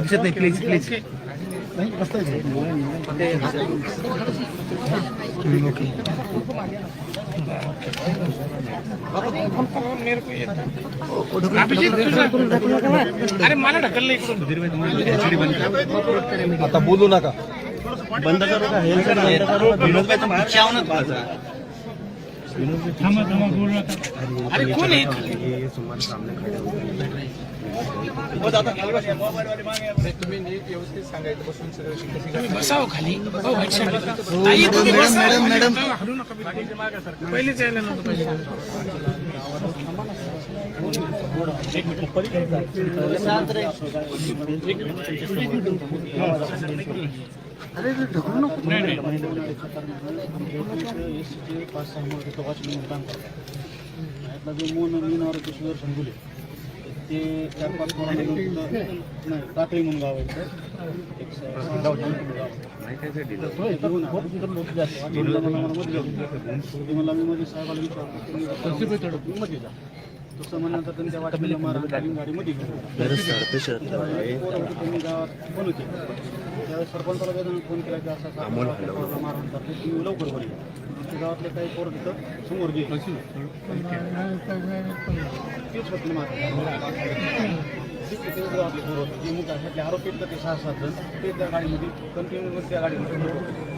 दिसत नाही please please अरे मला ढकललं इकडून. आता बोलू नका. बंद करू का? हे बंद करू विनोदभाई तुम्हाला थांबा थांबा बोलू नका. अरे कोण आहे? तुम्ही बसाव खाली. हो. ताई, तुम्ही बसा. हलू नका. पहिलेच यायला नव्हतं पाहिजे पाच सहा तपासणी म्हणून काम करतात जो मोन मीनावर सुदर्शन गुले ते चार पाच तिथं नाही टाकळी म्हणून गाव आहे मला. ते मी मध्ये साहेबाला विचारतो तुम्ही मध्ये जा तसं म्हणल्यानंतर त्यांनी त्या वाटणीला मारा गाडी गाडीमध्ये घेऊन गावात फोन होते त्यावेळेस सरपंचाला वेदना फोन केला की असं असं पोराला मारहाण करते तुम्ही लवकर बरी ते गावातले काही पोरं तिथं समोर गेले. तेच होते मार गावातले पोरं होते. जे आरोपी ते सहा सात जण. ते त्या गाडीमध्ये कंटिन्यू त्या गाडीमध्ये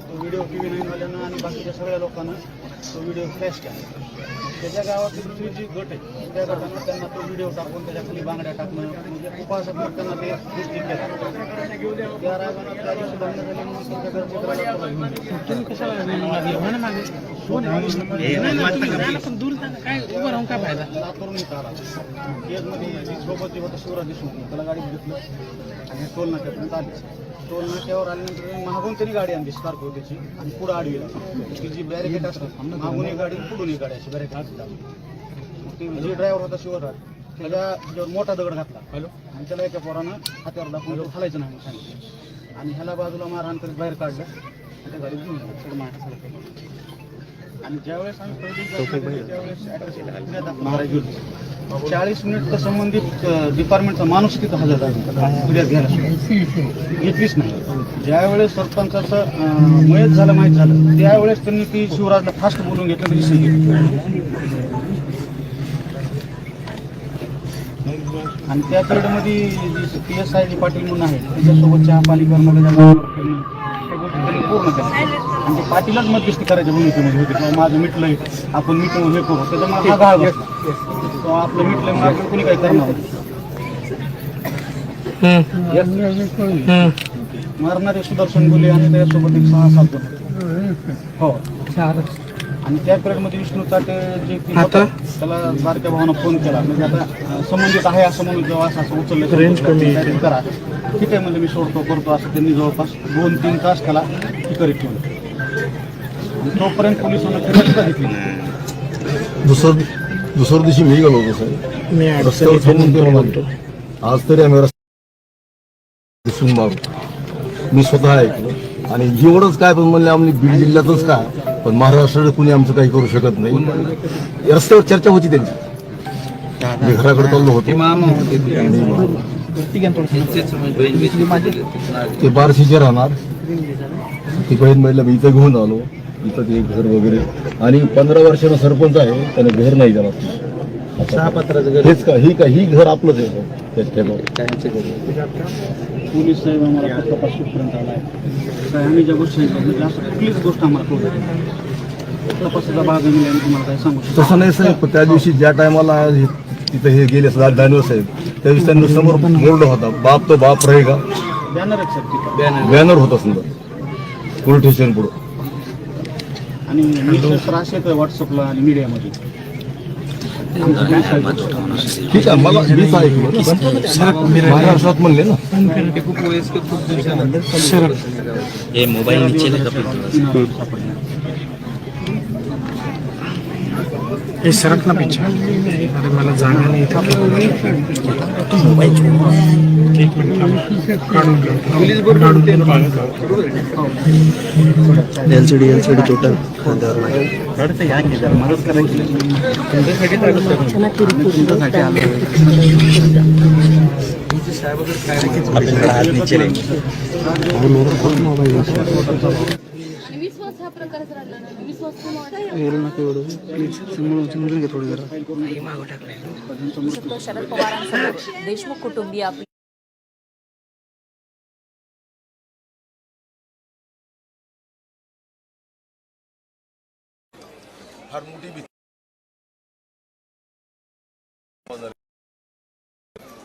तो व्हिडिओ टी व्ही नाईनवाल्यांना आणि बाकीच्या सगळ्या लोकांना तो व्हिडिओ फ्लॅश केला त्याच्या गावातली दुसरी जी गट आहे त्या गटानं त्यांना तो व्हिडिओ टाकून त्याच्याखाली बांगड्या टाकणं म्हणजे उपासक त्यांना ते गोष्टी केल्या त्या रागानं त्या दिवशी भांडणं झाली म्हणून त्यांच्या घरचे घेऊन गेले. पण दूर जाणं काय उभं राहून काय फायदा लातूरून इथं आला केजमध्ये जी सोबत जे शिवराज देशमुख त्याला गाडी घेतलं आणि टोल नाक्यापर्यंत आले टोल नाक्यावर आल्यानंतर मागून त्यांनी गाडी आणली स्कॉर्पिओ त्याची आणि पुढं आडवी त्याची ती जी बॅरिकेट असतात मागून एक गाडी पुढून एक गाडी अशी बॅरिकेट असतात ती जे ड्रायव्हर होता शिवराज त्याच्या त्याच्यावर मोठा दगड घातला हॅलो आणि त्याला एका पोरानं हात्यावर दाखवून खालायचं हलायचं नाही सांगितलं आणि ह्याला बाजूला मारहाण करीत बाहेर काढलं त्या गाडीत घेऊन गेलं. आणि ज्यावेळेस आम्ही पहिली. चाळीस मिनिट तर संबंधित डिपार्टमेंटचा माणूस तिथं हजर आहे फिर्याद घ्यायला घेतलीच नाही. ज्यावेळेस सरपंचाचं मयत झालं माहीत झालं त्यावेळेस त्यांनी ती शिवराजला फास्ट बोलून घेतलं तरी सांगितलं आणि त्या पिरियडमध्ये G P S I Patil म्हणून आहे त्याच्यासोबत चहा पाणी त्यांनी पूर्ण ते पाटीलच मध्यस्थी करायच्या भूमिकेमध्ये होते. किंवा माझं मिटलंय आपण मिटून हे करू. त्याच्यामुळे हा घेतला तो आपलं मिटलंय मग आपण कोणी काही करणार नाही. मारणारे सुदर्शन गुले आणि त्याच्यासोबत एक सहा सात जण होते. हो आणि त्या पिरियडमध्ये विष्णू चाटे जे की होता, त्याला बारक्या भावानं फोन केला. म्हणजे आता संबंधित आहे असं म्हणून जेव्हा असं असं उचललं रेंज कमी करा. ठीक आहे म्हणजे मी सोडतो करतो असं त्यांनी जवळपास दोन तीन तास त्याला हे करीत ठेवलं. आणि तोपर्यंत पोलिसांना सुद्धा घेतली. दुसरं दुसऱ्या दिवशी मी गेलो होतो साहेब. मी रस्त्यावर थांबून गेलो म्हणतो. आज तरी आम्ही दिसून मागतो मी स्वतः ऐकलं. आणि एवढंच काय पण म्हणले आम्ही बीड जिल्ह्यातच काय पण महाराष्ट्रात कुणी आमचं काही करू शकत नाही. रस्त्यावर चर्चा होती त्यांची. मी घराकडे चाललो होतो. ते बारशीचे राहणार. ती बहीण महिला मी इथं घेऊन आलो. इथं ते घर वगैरे. आणि पंधरा वर्षानं सरपंच आहे. त्याने घर नाही सहा पत्राचं घर. हेच का? ही का? ही घर आपलंच आहे. त्याच ठिकाणी पोलीस साहेब आम्हाला फक्त तपास कुठपर्यंत आला आहे. साहेब आम्ही ज्या गोष्टी सांगितल्या, असं कुठलीच गोष्ट आम्हाला कळू शकत तपासाचा भाग आम्ही तुम्हाला काय सांगू शकतो तसं नाही साहेब. पण त्या दिवशी ज्या टायमाला तिथं हे गेले दानवे साहेब त्या दिवशी त्यांनी समोर बोर्ड होता. बाप तो बाप रहेगा बॅनर बॅनर होता समजा. पोलीस स्टेशन पुढं. आणि मीडिया तर असे व्हॉट्सअपला आणि मीडियामध्ये ठीक आहे मला मीच महाराष्ट्रात म्हणले ना. हे मोबाईल हे सरक ना पिच्छा अरे मला जागा नाही इथं. एक मिनिट. काढून घेऊ. काढून घेऊ. एलसीडी एलसीडी टोटल खांद्यावर नाही रडतं या की जरा मदत करायची तुमच्यासाठी आपल्याकडे हात नीचे रे आणि विश्वास हा प्रकारच राहिला नाही विश्वास कोण शकतो शरद पवारांसह देशमुख कुटुंबीय आपली. फार मोठी भीती.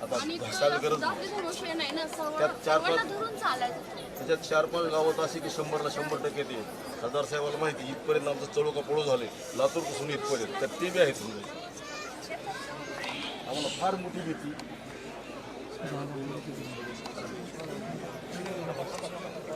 आता घासायला गरज नाही. विषय नाही ना. त्यात चार पाच धरून चालायचं. त्याच्यात चार पाच गावात असे की शंभरला शंभर टक्के ते. खासदार साहेबाला माहिती इथपर्यंत आमचं चळोका पळू झाले. लातूरपासून इथपर्यंत. तर ते बी आहेत समजा आम्हाला फार मोठी भीती.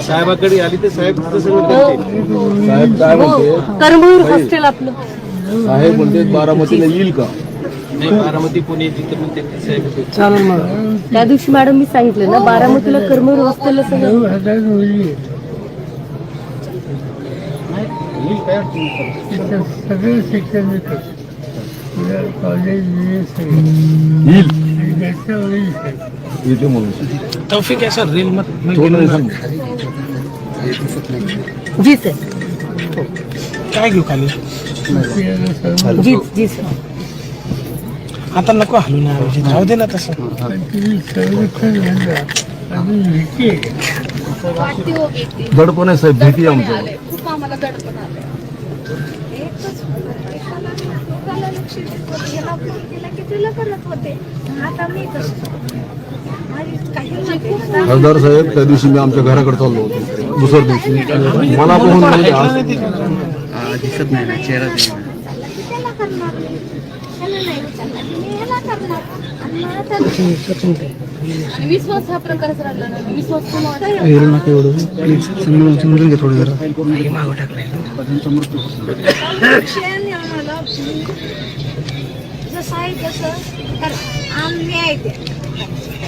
साहेबाकडे आली तर साहेब सगळं करते साहेब काय म्हणते? करमूर हॉस्टेल आपलं. साहेब म्हणते बारामतीला येईल का? बारामती पुणे साहेब त्या दिवशी मॅडम मी सांगितलं ना बारामतीला करमूर हॉस्टेलला सगळं सगळे शिक्षण तौफिक सर रील मत जी सर काय घेऊ खाली? जी जी सर आता नको हलू ना. जाऊ दे ना तसं. हो भीती. दडपण आहे साहेब भीती आहे आमचं. आलंय. खूप आम्हाला दडपण आलंय. एकच एकाला एकाला लक्ष देत होते, ह्याला फोन केला की तुला करत होते. आता मी कसं माझी काही खूप खासदार साहेब त्या दिवशी मी आमच्या घराकडे चाललो होतो. दुसऱ्या दिवशी. मला पाहून म्हणजे आज- दिसत नाही. ना चेहरा नाही. ना. विचारला की त्याला करणार. मी त्याला नाही विचारलं. की मी ह्याला करणार. आणि मला तर- आणि विश्वास हा प्रकारच राहिला नाही. विश्वास कोण प्लीज समजून समजून घे थोडं जरा. विषयाने आम्हाला जसं आहे तसं तर आम्ही आहे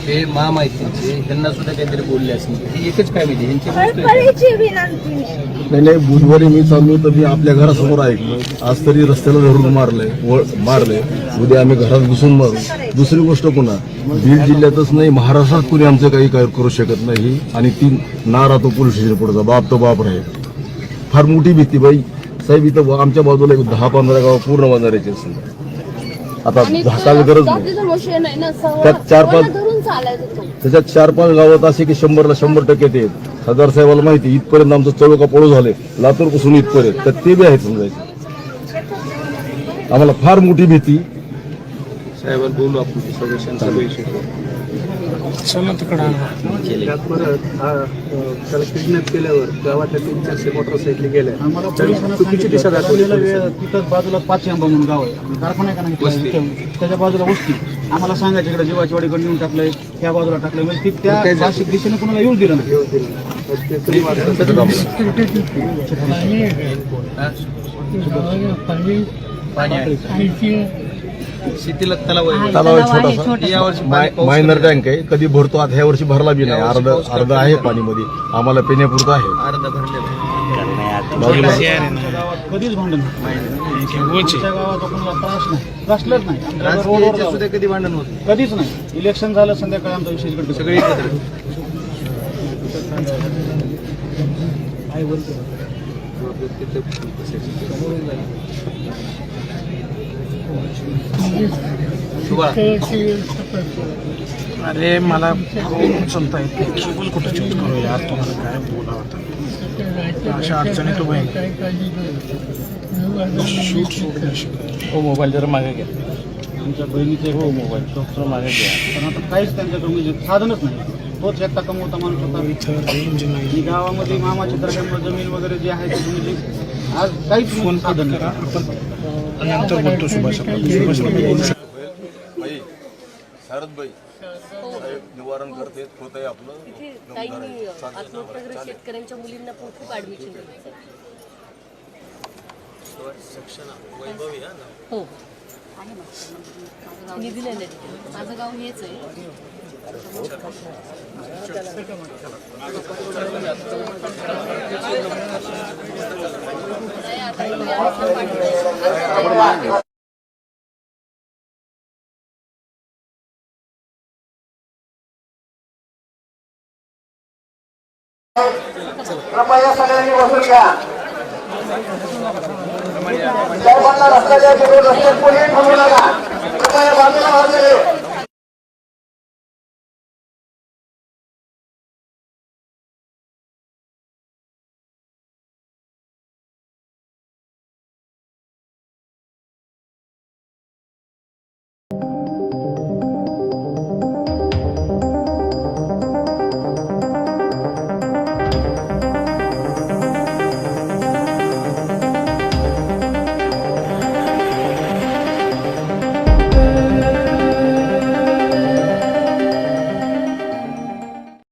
ते ते मा माहितीचे त्यांना सुद्धा काहीतरी बोलले असेल. हे एकच काय म्हणजे? यांची गोष्ट आहे. फळफळीची विनंती. नाही नाही बुधवारी मी चाललो तर मी आपल्या घरासमोर ऐकलं आज तरी रस्त्याला धरून मारलंय वळ मारलंय उद्या आम्ही घरात घुसून मारू. दुसरी गोष्ट पुन्हा बीड जिल्ह्यातच नाही महाराष्ट्रात कुणी आमचं काही काय करू शकत नाही. आणि ती ना राहतो पोलीस स्टेशन पुढचा बाप तो बाप राहील फार मोठी भीती बाई. साहेब इथं आमच्या बाजूला एक दहा पंधरा गाव पूर्ण बांधारायचे असेल आता धाकायला गरज नाही. जातीचा ना त्यात चार पाच- धरून त्याच्यात चार पाच गावात असे की शंभरला शंभर टक्के ते आहेत. खासदार साहेबाला माहिती इथपर्यंत आमचं चळोका पळू झाले. लातूरपासून इथपर्यंत. तर ते बी आहेत समजायचे. आम्हाला फार मोठी भीती. साहेबांना बोलू आपण चला तिकडं. त्याला किडनॅप केल्यावर गावातल्या तीन चारशे मोटरसायकली गेल्या तरी चुकीची दिशा दाखवली तिथं बाजूला पाच आंबा म्हणून गाव आहे. कारखाना आहे का नाही? त्याच्या बाजूला वस्ती. आम्हाला सांगायचं इकडे जीवाची वाडीकडे नेऊन टाकलंय त्या बाजूला टाकलंय. म्हणजे ती त्या? नाशिक दिशेने कुणाला येऊ दिलं नाही. ते तरी मात्र पाणी आहे. शेतीला तलाव आहे. तलाव छोटासा. माय- पाऊस मायनर टँक आहे. कधी भरतो आता ह्या वर्षी भरला बी नाही. अर्ध अर्ध आहे पाणीमध्ये. आम्हाला पिण्यापुरतं आहे. अर्धा भरलेला आहे. बाजूला आमच्या गावात कधीच भांडण होत नाही. ओळखी आमच्या गावात कोणाला त्रास नाही. त्रासलंच नाही. आमच्या गावात रोडवर. सुद्धा कधी भांडण होत कधीच नाही. इलेक्शन झालं संध्याकाळी आमचा विषय इकडे सगळे एकत्र. अरे मला उचलता येत नाही. केबल कुठं चेंज करू यार? तुम्हाला काय बोलावं आता? अशा अडचणी तू बहीण शूट शकत. हो मोबाईल जरा मागे घ्या. आमच्या बहिणीचे हो मोबाईल डॉक्टर मागे घ्या. पण आता काहीच त्यांच्याकडे म्हणजे साधनच नाही. तोच एकटा कमवता माणूस होता. इथं रेंज नाही आणि गावामध्ये मामाच्या दर्ग्यामुळे जमीन वगैरे जे आहे ते म्हणजे आज काहीच फोन साधन करा. नाही आपण नंतर बोलतो सुभाष सुभाष बोलू शकतो. बाई शारदबाई निवारण करते होत आहे आपलं आत्महत्याग्रस्त शेतकऱ्यांच्या मुलींना पण खूप ऍडमिशन दिलं हो. मी दिलेलं आहे तिथे. माझं गाव हेच आहे कृपया सगळ्यांनी बसून घ्या साहेबांना रस्त्याच्या तिकडे रस्त्यात कोणी थांबू नका कृपया बाजूला बाजूला